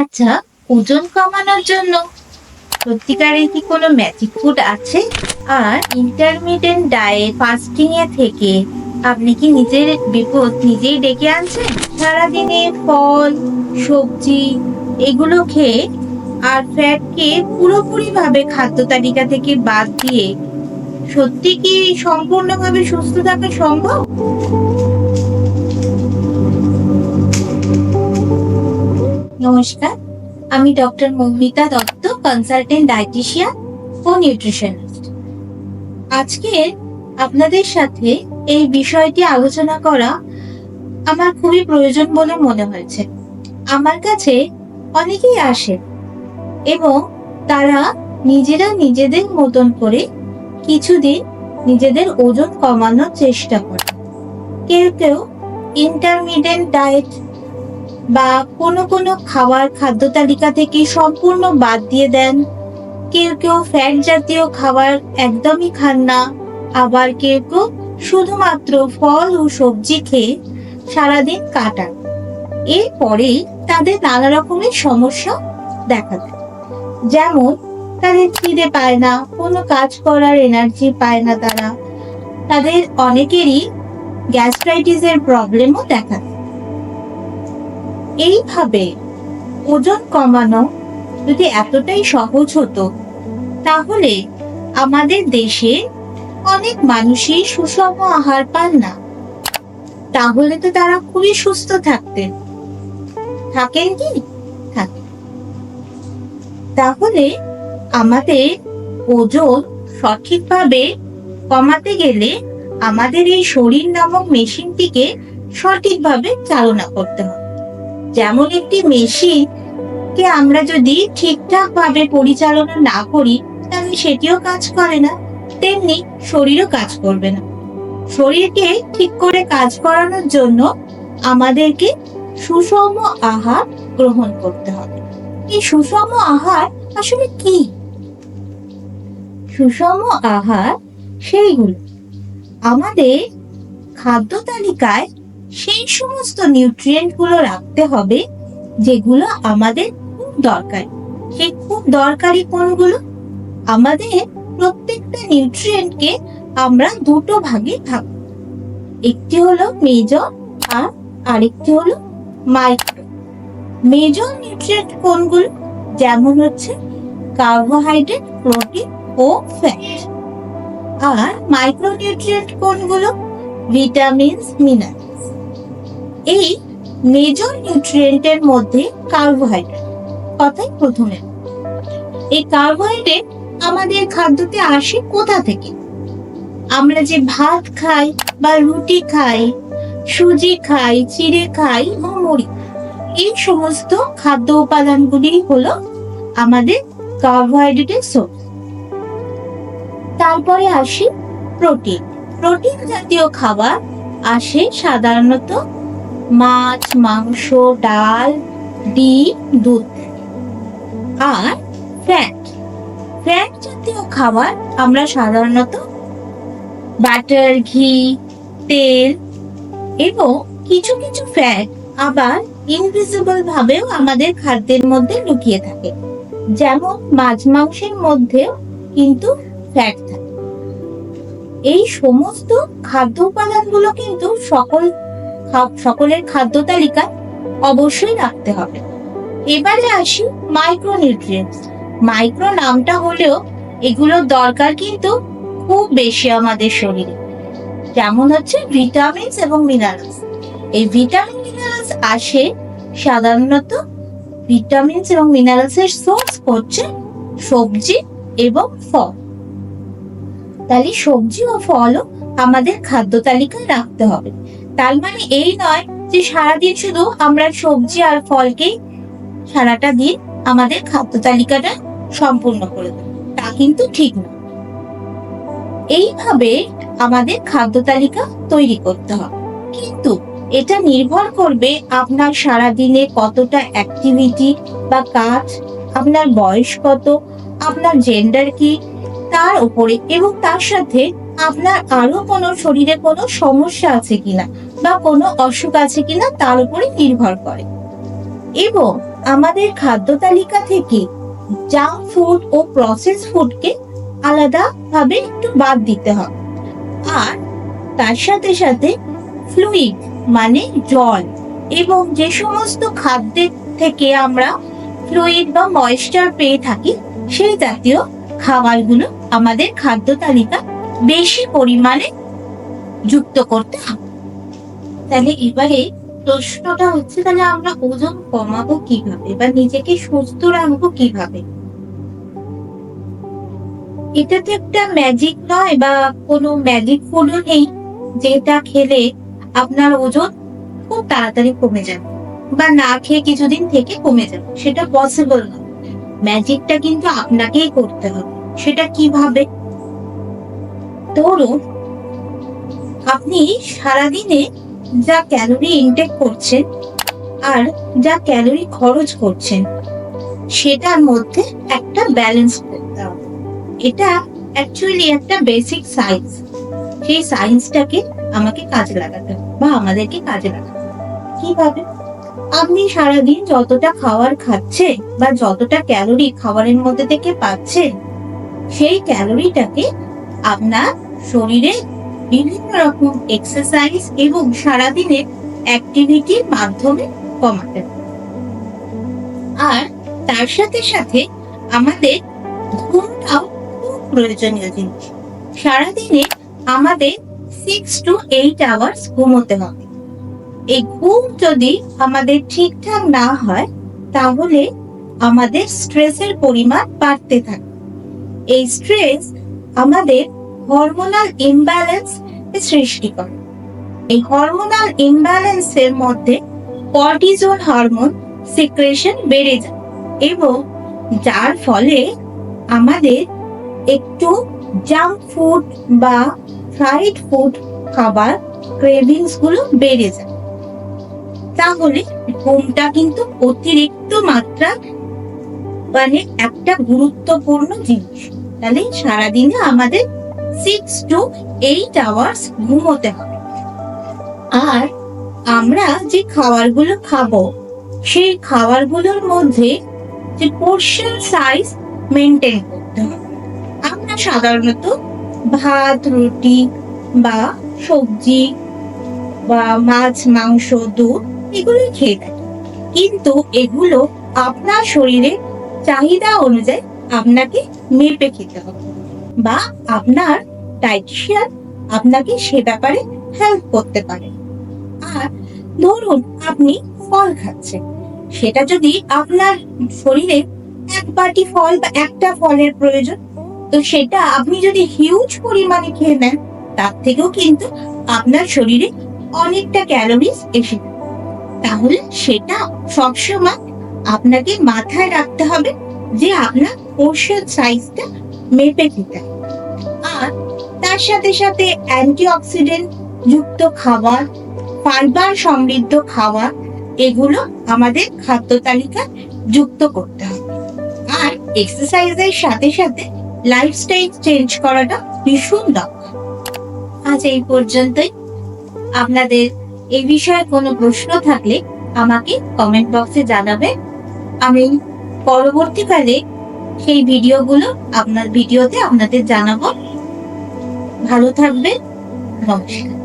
আচ্ছা ওজন কমানোর জন্য সত্যিকারের কি কোনো ম্যাজিক ফুড আছে? আর ইন্টারমিডিয়েন্ট ডায়েট ফাস্টিং এ থেকে আপনি কি নিজের বিপদ নিজেই ডেকে আনছেন? সারাদিনে ফল, সবজি এগুলো খেয়ে আর ফ্যাটকে পুরোপুরিভাবে খাদ্য তালিকা থেকে বাদ দিয়ে সত্যি কি সম্পূর্ণভাবে সুস্থ থাকা সম্ভব? নমস্কার। আমি doctor Moumita Dutta consultant dietitian ও নিউট্রিশনিস্ট আজকে আপনাদের সাথে এই বিষয়টি আলোচনা করা আমার খুবই প্রয়োজন বলে মনে হয়েছে। আমার কাছে অনেকেই আসে এবং তারা নিজেরা নিজেদের মতন করে কিছুদিন নিজেদের ওজন কমানোর চেষ্টা করে। কেউ কেউ ইন্টারমিডিয়েন্ট ডায়েট বা কোনো কোনো খাবার খাদ্য তালিকা থেকে সম্পূর্ণ বাদ দিয়ে দেন। কেউ কেউ ফ্যাট জাতীয় খাবার একদমই খান না, আবার কেউ কেউ শুধুমাত্র ফল ও সবজি খেয়ে সারাদিন কাটান। এরপরেই তাদের নানা রকমের সমস্যা দেখা দেয়। যেমন, তাদের খিদে পায় না, কোনো কাজ করার এনার্জি পায় না তারা। তাদের অনেকেরই গ্যাস্ট্রাইটিসের প্রবলেমও দেখা দেয়। এইভাবে ওজন কমানো যদি এতটাই সহজ হতো, তাহলে আমাদের দেশে অনেক মানুষই সুষম আহার পান না। তাহলে তো তারা খুবই সুস্থ থাকতেন। থাকেন কি? তাহলে আমাদের ওজন সঠিকভাবে কমাতে গেলে আমাদের এই শরীর নামক মেশিনটিকে সঠিকভাবে চালনা করতে হবে। যেমন একটি মেশিন কে আমরা যদি ঠিকঠাক ভাবে পরিচালনা না করি, তাহলে সেটিও কাজ করে না। তেমনি শরীরও কাজ করবে না। শরীরকে ঠিক করে কাজ করানোর জন্য আমাদেরকে সুষম আহার গ্রহণ করতে হবে। এই সুষম আহার আসলে কি? সুষম আহার সেইগুলো। আমাদের খাদ্য তালিকায় সেই সমস্ত নিউট্রিয়েন্টগুলো রাখতে হবে, যেগুলো আমাদের খুব দরকারি। সেই খুব দরকারি কোনগুলো? আমাদের প্রত্যেকটা নিউট্রিয়েন্টকে আমরা দুটো ভাগে ভাগ একটি হলো মেজর আর আরেকটি হলো মাইক্রো মেজর নিউট্রিয়েন্ট কোনগুলো? যেমন হচ্ছে কার্বোহাইড্রেট প্রোটিন ও ফ্যাট আর মাইক্রো মাইক্রোনিউট্রিয়েন্ট কোনগুলো? ভিটামিনস মিনারেলস এই মেজর নিউট্রিয়েন্টের মধ্যে কার্বোহাইড্রেট কথাই প্রথমে। এই কার্বোহাইড্রেট আমাদের খাদ্যতে আসে কোথা থেকে? আমরা যে ভাত খাই বা রুটি খাই, সুজি খাই, চিড়ে খাই বা মুড়ি, এই সমস্ত খাদ্য উপাদানগুলি হলো আমাদের কার্বোহাইড্রেটের সোর্স তারপরে আসি প্রোটিন প্রোটিন জাতীয় খাবার আসে সাধারণত মাছ, মাংস, ডাল, ডিম, দুধ আর ফ্যাট ফ্যাট জাতীয় খাবার আমরা সাধারণত বাটার ঘি, তেল এবং কিছু কিছু ফ্যাট আবার ইনভিজিবল ভাবেও আমাদের খাদ্যের মধ্যে লুকিয়ে থাকে। যেমন মাছ মাংসের মধ্যেও কিন্তু ফ্যাট থাকে। এই সমস্ত খাদ্য উপাদানগুলো কিন্তু সকল সকলের খাদ্য তালিকায় অবশ্যই রাখতে হবে। এবারে আসি মাইক্রোনিউট্রিয়েন্টস মাইক্রো নামটা হলেও এগুলোর দরকার কিন্তু খুব বেশি আমাদের শরীরে। যেমন হচ্ছে ভিটামিনস এবং মিনারেলস এই ভিটামিন মিনারেলস আসে সাধারণত ভিটামিনস এবং মিনারেলস এর সোর্স হচ্ছে সবজি এবং ফল। তাহলে সবজি ও ফলও আমাদের খাদ্য তালিকায় রাখতে হবে। তার মানে এই নয় যে সারাদিন শুধু আমরা সবজি আর ফলকেই সারাটা দিন আমাদের খাদ্য তালিকাটা সম্পূর্ণ করে দেব। তা কিন্তু ঠিক না। এইভাবে আমাদের খাদ্য তালিকা তৈরি করতে হবে। কিন্তু এটা নির্ভর করবে আপনার সারাদিনে কতটা অ্যাক্টিভিটি বা কাজ, আপনার বয়স কত, আপনার জেন্ডার কি, তার উপরে এবং তার সাথে আপনার আরও কোনো শরীরে কোনো সমস্যা আছে কিনা বা কোনো অসুখ আছে কিনা তার উপরে নির্ভর করে। এবং আমাদের খাদ্য তালিকা থেকে জাঙ্ক ফুড ও প্রসেস ফুডকে আলাদা ভাবে একটু বাদ দিতে হবে। আর তার সাথে সাথে ফ্লুইড মানে জল এবং যে সমস্ত খাদ্যের থেকে আমরা ফ্লুইড বা ময়েশ্চার পেয়ে থাকি, সেই জাতীয় খাবারগুলো আমাদের খাদ্য তালিকা বেশি পরিমাণে যুক্ত করতে হবে। তাহলে এবারে প্রশ্নটা হচ্ছে, তাহলে আমরা ওজন কমাবো কীভাবে বা নিজেকে সুস্থ রাখব কীভাবে? এটা তো একটা ম্যাজিক নয় বা কোনো ম্যাজিক ফুডও নেই, যেটা খেলে আপনার ওজন খুব তাড়াতাড়ি কমে যাবে বা না খেয়ে কিছুদিন থেকে কমে যাবে। সেটা পসিবল নয়। ম্যাজিকটা কিন্তু আপনাকেই করতে হবে। সেটা কীভাবে ধরুন আপনি সারাদিনে যা ক্যালোরি ইনটেক করছেন আর যা ক্যালোরি খরচ করছেন, সেটার মধ্যে একটা ব্যালেন্স করতে হবে এটা অ্যাকচুয়ালি একটা বেসিক সায়েন্স সেই সায়েন্সটাকে আমাকে কাজে লাগাতে বা আমাদেরকে কাজে লাগাতে কীভাবে? আপনি সারাদিন যতটা খাবার খাচ্ছেন বা যতটা ক্যালোরি খাবারের মধ্যে থেকে পাচ্ছেন, সেই ক্যালোরিটাকে আপনার শরীরে বিভিন্ন রকম এক্সারসাইজ এবং সারাদিনের অ্যাক্টিভিটির মাধ্যমে কমাতে আর তার সাথে সাথে আমাদের ঘুমটাও খুব প্রয়োজনীয় জিনিস। সারাদিনে আমাদের সিক্স টু এইট আওয়ার্স ঘুমোতে হবে। এই ঘুম যদি আমাদের ঠিকঠাক না হয়, তাহলে আমাদের স্ট্রেসের পরিমাণ বাড়তে থাকে। এই স্ট্রেস আমাদের হরমোনাল ইমব্যালেন্স সৃষ্টি করে। এই হরমোনাল ইমব্যালেন্সের মধ্যে কর্টিজল হরমোন সিক্রেশন বেড়ে যায় এবং যার ফলে আমাদের একটু জাঙ্ক ফুড বা ফ্রাইড ফুড খাবার ক্রেভিংসগুলো বেড়ে যায়। তাহলে ঘুমটা কিন্তু অতিরিক্ত মাত্রা মানে একটা গুরুত্বপূর্ণ জিনিস। তাহলে সারাদিনে আমাদের সিক্স টু এইট আওয়ার্স ঘুমোতে হবে। আর আমরা যে খাবারগুলো খাব, সেই খাবারগুলোর মধ্যে যে পোর্শন সাইজ মেনটেন করতে হবে। আমরা সাধারণত ভাত, রুটি বা সবজি বা মাছ, মাংস, দুধ এগুলো খেয়ে থাকি। কিন্তু এগুলো আপনার শরীরে চাহিদা অনুযায়ী আপনাকে মেপে খেতে হবে। বা আপনার ডায়েটিশিয়ান আপনাকে সে ব্যাপারে হেল্প করতে পারে। আর ধরুন আপনি ফল খাচ্ছেন, সেটা যদি আপনার শরীরে এক বাটি ফল বা একটা ফলের প্রয়োজন, তো সেটা আপনি যদি হিউজ পরিমাণে খেয়ে নেন, তার থেকেও কিন্তু আপনার শরীরে অনেকটা ক্যালোরিজ এসে তাহলে সেটা সবসময় আপনাকে মাথায় রাখতে হবে যে আপনার পোর্শন সাইজটা মেপে খেতে আর তার সাথে সাথে অ্যান্টিঅক্সিডেন্ট যুক্ত খাবার, ফাইবার সমৃদ্ধ খাবার, এগুলো আমাদের খাদ্য তালিকায় যুক্ত করতে হবে। আর এক্সারসাইজের সাথে সাথে লাইফস্টাইল চেঞ্জ করাটা ভীষণ দরকার। আজ এই পর্যন্তই। আপনাদের এই বিষয়ে কোনো প্রশ্ন থাকলে আমাকে কমেন্ট বক্সে জানাবে আমি পরবর্তীকালে সেই ভিডিওগুলো আপনার ভিডিওতে আপনাদের জানাব। ভালো থাকবেন নমস্কার।